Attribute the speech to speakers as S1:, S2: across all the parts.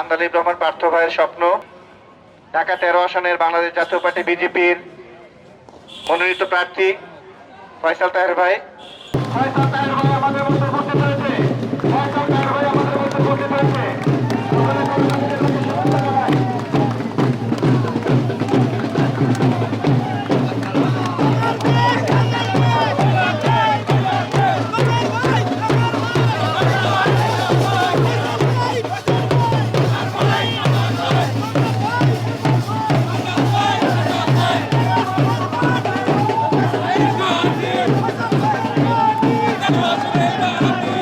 S1: আন্দালিব রহমান পার্থ ভাইয়ের স্বপ্ন। ঢাকা তেরো আসনের বাংলাদেশ জাতীয় পার্টি বিজেপির মনোনীত প্রার্থী ফয়সাল তাহের ভাই। ফয়সাল তাহের ভাই, আমাদের
S2: জন্য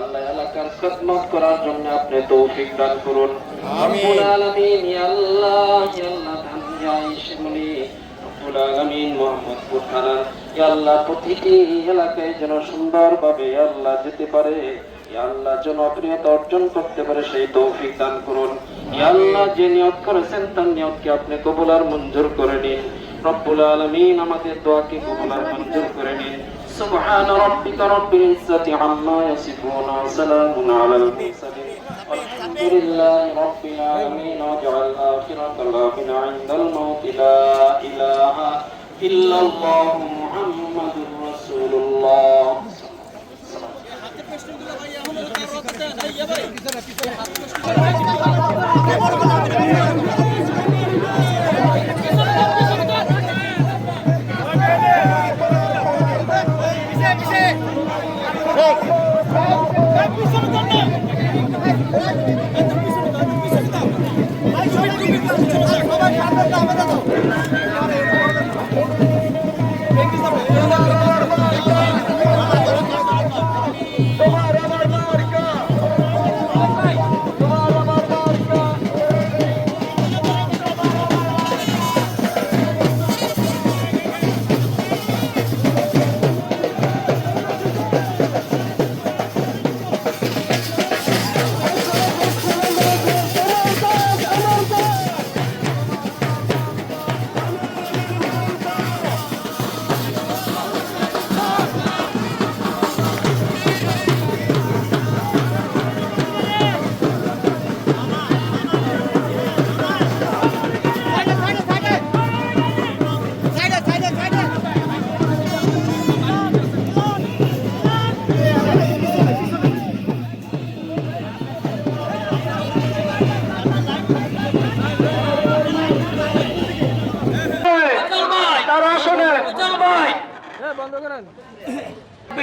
S2: আল্লাহ এলাকার খেদমত করার জন্য আপনি তৌফিক দান করুন। রব্বুল আলামিন ইয়া আল্লাহ ইয়া আল্লাহ ধানিয়া ইসমনি রব্বুল আলামিন মোহাম্মদপুর থানা ইয়া আল্লাহ প্রতিটি এলাকায় যেন সুন্দরভাবে ইয়া আল্লাহ যেতে পারে ইয়া আল্লাহ জনপ্রিয়তা অর্জন করতে পারে সেই তৌফিক দান করুন। ইয়া আল্লাহ যে নিয়ত করেছেন তার নিয়তকে আপনি কবুল আর মঞ্জুর করে নিন। রব্বুল আলামিন আমাদের দোয়াকে কবুল আর মঞ্জুর করে নিন। سبحان ربك رب العزة عما يصفون وسلام على المرسلين. والحمد لله رب العالمين. واجعل آخر كلامنا عند الموت. لا إله إلا الله محمد رسول الله.
S1: তার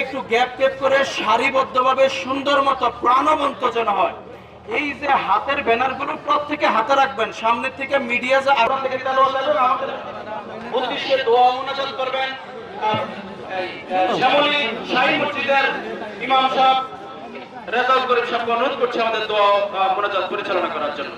S3: একটু গ্যাপ গ্যাপ করে সারিবদ্ধভাবে সুন্দর মতো প্রাণবন্ত যেন হয়। এই যে হাতের ব্যানারগুলো প্রত্যেকে হাতে রাখবেন সামনের থেকে মিডিয়া যে উদ্দেশ্যে দোয়া মোনাজাত করবেন। শ্যামলী শাহী মসজিদের ইমাম সাহেব রেজাউল করিম সাহেবকে অনুরোধ করছি আমাদের দোয়া মোনাজাত পরিচালনা করার জন্য।